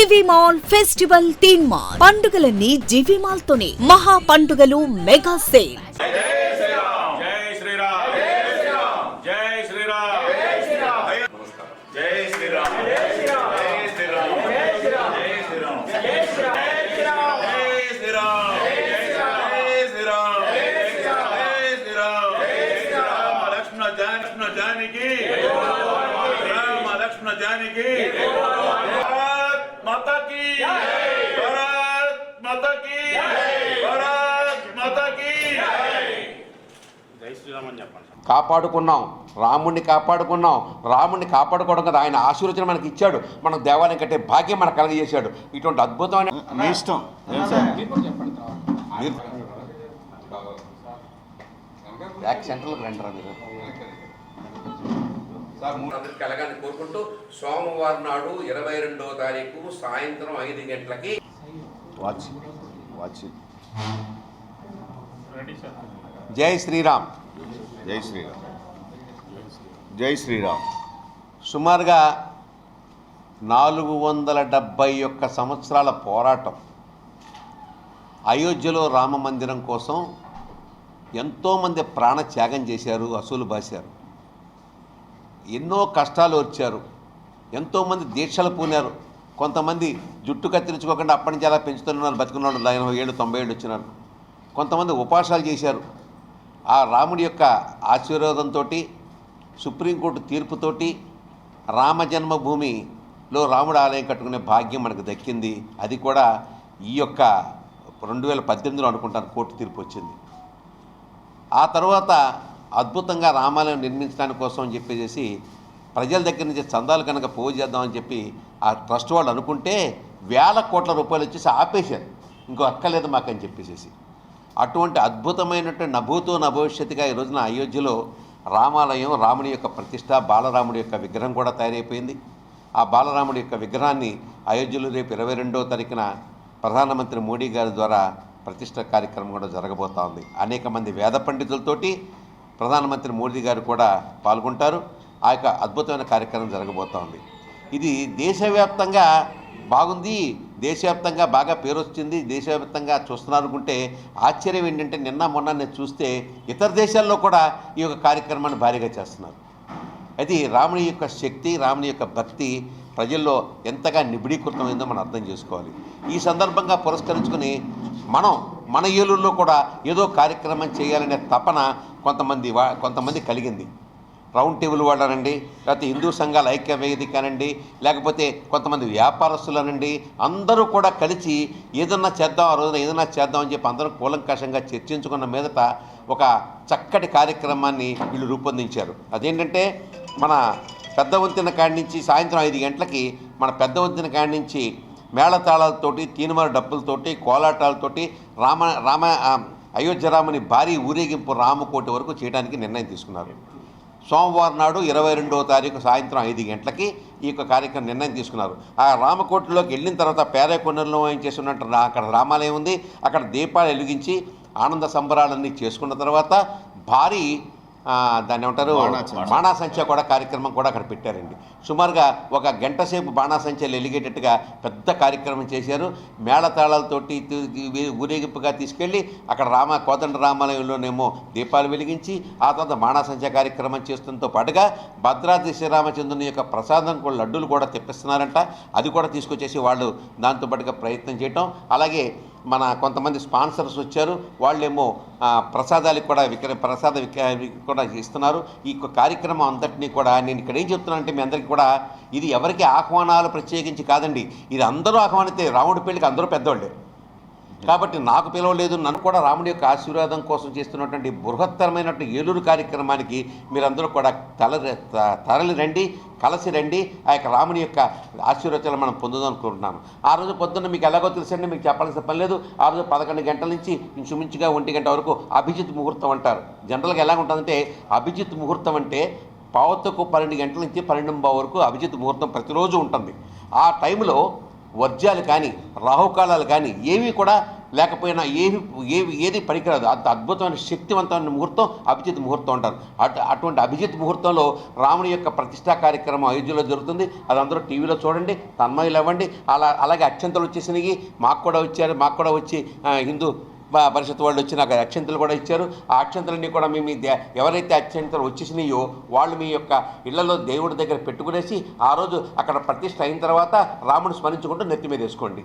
జీవి mall festival తీన్ mall పండుగలన్నీ GV mall తోనే మహా పండుగలు మెగా సేల్ జై శ్రీరామ్ జై శ్రీరామ్ కాపాడుకున్నాం. రాముణ్ణి కాపాడుకున్నాం. రాముణ్ణి కాపాడుకోవడం కదా ఆయన ఆశీర్వచనం మనకి ఇచ్చాడు. మనకు దేవాలయం కట్టే భాగ్యం మనకు కలగజేశాడు. ఇటువంటి అద్భుతమైన మీ ఇష్టం. బ్యాక్ సెంటర్లోకి రండి మీరు. అందరికి కలగాలని కోరుకుంటూ సోమవారం నాడు ఇరవై రెండవ తారీఖు సాయంత్రం ఐదు గంటలకి వాచ్. వాచ్. రెడీ సార్ జై శ్రీరామ్. జై శ్రీరామ్. జై శ్రీరామ్. సుమారుగా నాలుగు వందల డెబ్భై ఒక్క సంవత్సరాల పోరాటం. అయోధ్యలో రామ మందిరం కోసం ఎంతోమంది ప్రాణ త్యాగం చేశారు అసూలు బాశారు. ఎన్నో కష్టాలు వచ్చారు ఎంతోమంది దీక్షలు పూనారు. కొంతమంది జుట్టు కత్తిరించుకోకుండా అప్పటి నుంచి అలా పెంచుతున్నారు బతుకున్నాడు ఎనభై ఏళ్ళు తొంభై ఏళ్ళు వచ్చినారు. కొంతమంది ఉపాసాలు చేశారు. ఆ రాముడి యొక్క ఆశీర్వాదంతో సుప్రీంకోర్టు తీర్పుతోటి రామ జన్మభూమిలో రాముడు ఆలయం కట్టుకునే భాగ్యం మనకు దక్కింది. అది కూడా ఈ యొక్క రెండు వేల పద్దెనిమిదిలో అనుకుంటాను కోర్టు తీర్పు వచ్చింది ఆ తర్వాత అద్భుతంగా రామాలయం నిర్మించడానికి కోసం అని చెప్పేసి ప్రజల దగ్గర నుంచి చందాలు కనుక పోగు చేద్దామని చెప్పి ఆ ట్రస్ట్ వాళ్ళు అనుకుంటే వేల కోట్ల రూపాయలు వచ్చేసి ఆపేశారు. ఇంకో అక్కర్లేదు మాకని చెప్పేసి అటువంటి అద్భుతమైనటువంటి నభూతో నభవిష్యత్తుగా ఈ రోజున అయోధ్యలో రామాలయం రాముడి యొక్క ప్రతిష్ట బాలరాముడి యొక్క విగ్రహం కూడా తయారైపోయింది. ఆ బాలరాముడి యొక్క విగ్రహాన్ని అయోధ్యలో రేపు ఇరవై రెండవ తారీఖున ప్రధానమంత్రి మోడీ గారి ద్వారా ప్రతిష్ట కార్యక్రమం కూడా జరగబోతా ఉంది. అనేక మంది వేద పండితులతోటి ప్రధానమంత్రి మోడీ గారు కూడా పాల్గొంటారు. ఆ యొక్క అద్భుతమైన కార్యక్రమం జరగబోతోంది ఇది దేశవ్యాప్తంగా బాగుంది దేశవ్యాప్తంగా బాగా పేరు వచ్చింది దేశవ్యాప్తంగా చూస్తున్నారు అనుకుంటే ఆశ్చర్యం ఏంటంటే నిన్న మొన్న నేను చూస్తే ఇతర దేశాల్లో కూడా ఈ యొక్క కార్యక్రమాన్ని భారీగా చేస్తున్నారు. అది రాముని యొక్క శక్తి రాముని యొక్క భక్తి ప్రజల్లో ఎంతగా నిబిడీకృతమైందో మనం అర్థం చేసుకోవాలి. ఈ సందర్భంగా పురస్కరించుకుని మనం మన ఏలూరులో కూడా ఏదో కార్యక్రమం చేయాలనే తపన కొంతమంది వా కొంతమంది కలిగింది. రౌండ్ టేబుల్ వాళ్ళనండి లేకపోతే హిందూ సంఘాల ఐక్య వేదిక అనండి లేకపోతే కొంతమంది వ్యాపారస్తులనండి అందరూ కూడా కలిసి ఏదన్నా చేద్దాం ఆ రోజున ఏదన్నా చేద్దాం అని చెప్పి అందరూ కూలంకషంగా చర్చించుకున్న మీదట ఒక చక్కటి కార్యక్రమాన్ని వీళ్ళు రూపొందించారు. అదేంటంటే మన పెద్ద వంతెన కాడి నుంచి సాయంత్రం ఐదు గంటలకి మన పెద్ద వంతెన కాడి నుంచి మేళతాళాలతోటి తీనుమల డప్పులతోటి కోలాటాలతోటి రామ రామ అయోధ్య రాముని భారీ ఊరేగింపు రామకోటి వరకు చేయడానికి నిర్ణయం తీసుకున్నారు. సోమవారం నాడు ఇరవై రెండవ తారీఖు సాయంత్రం ఐదు గంటలకి ఈ యొక్క కార్యక్రమం నిర్ణయం తీసుకున్నారు. ఆ రామకోటిలోకి వెళ్ళిన తర్వాత పేరేకొండలో ఏం చేస్తున్నట్టు అక్కడ రామాలయం ఉంది. అక్కడ దీపాలు వెలిగించి ఆనంద సంబరాలన్నీ చేసుకున్న తర్వాత భారీ దాన్ని ఏమంటారు? బాణాసంచా. కూడా కార్యక్రమం కూడా అక్కడ పెట్టారండి. సుమారుగా ఒక గంట సేపు బాణాసంచాలు వెలిగేటట్టుగా పెద్ద కార్యక్రమం చేశారు. మేళతాళాలతోటి ఊరేగింపుగా తీసుకెళ్ళి అక్కడ రామ కోదండ రామాలయంలోనేమో దీపాలు వెలిగించి ఆ తర్వాత బాణాసంచా కార్యక్రమం చేస్తుంతో పాటుగా భద్రాద్రి శ్రీరామచంద్రుని యొక్క ప్రసాదం కూడా లడ్డూలు కూడా తెప్పిస్తున్నారంట. అది కూడా తీసుకొచ్చేసి వాళ్ళు దాంతో పాటుగా ప్రయత్నం చేయటం. అలాగే మన కొంతమంది స్పాన్సర్స్ వచ్చారు. వాళ్ళేమో ఆ, ప్రసాదాలకు కూడా విక్ర ప్రసాద కూడా ఇస్తున్నారు. ఈ యొక్క కార్యక్రమం అంతటినీ కూడా నేను ఇక్కడ ఏం చెప్తున్నానంటే మీ అందరికీ కూడా ఇది ఎవరికి ఆహ్వానాలు ప్రత్యేకించి కాదండి. ఇది అందరూ ఆహ్వానితే రాముడి పెళ్ళికి అందరూ పెద్దవాళ్ళే కాబట్టి నాకు పిలవలేదు. నన్ను కూడా రాముడి యొక్క ఆశీర్వాదం కోసం చేస్తున్నటువంటి బృహత్తరమైనటువంటి ఏలూరు కార్యక్రమానికి మీరందరూ కూడా తల త- తరలి రండి కలిసి రండి ఆ యొక్క రాముని యొక్క ఆశీర్వచనం మనం పొందుదాం అనుకుంటున్నాను ఆ రోజు పొద్దున్న మీకు ఎలాగో తెలుసండి మీకు చెప్పాల్సిన పని లేదు. ఆ రోజు పదకొండు గంటల నుంచి ఇంచుమించుగా ఒంటి గంట వరకు అభిజిత్ ముహూర్తం అంటారు. జనరల్గా ఎలా ఉంటుందంటే అభిజిత్ ముహూర్తం అంటే పావతకు పన్నెండు గంటల నుంచి పన్నెండు వరకు అభిజిత్ ముహూర్తం ప్రతిరోజు ఉంటుంది. ఆ టైంలో వర్జ్యాలు కానీ రాహుకాలాలు కానీ ఏవి కూడా లేకపోయినా ఏవి ఏవి ఏది పనికిరాదు అంత అద్భుతమైన శక్తివంతమైన ముహూర్తం అభిజిత్ ముహూర్తం అంటారు. అటు అటువంటి అభిజిత్ ముహూర్తంలో రాముని యొక్క ప్రతిష్టా కార్యక్రమం అయోధ్యలో జరుగుతుంది. అది అందరూ టీవీలో చూడండి తన్మయులు ఇవ్వండి అలా అలాగే అత్యంతలు వచ్చేసినాయి. మాకు కూడా వచ్చారు మాకు కూడా వచ్చి హిందూ పరిషత్ వాళ్ళు వచ్చి నాకు అక్షంతలు కూడా ఇచ్చారు. ఆ అక్షంతలన్నీ కూడా మీ మీ దే- ఎవరైతే అక్షంతలు వచ్చేసినాయో వాళ్ళు మీ యొక్క ఇళ్ళలో దేవుడి దగ్గర పెట్టుకునేసి ఆ రోజు అక్కడ ప్రతిష్ట అయిన తర్వాత రాముడు స్మరించుకుంటూ నెత్తి మీద వేసుకోండి.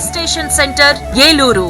station centre Eluru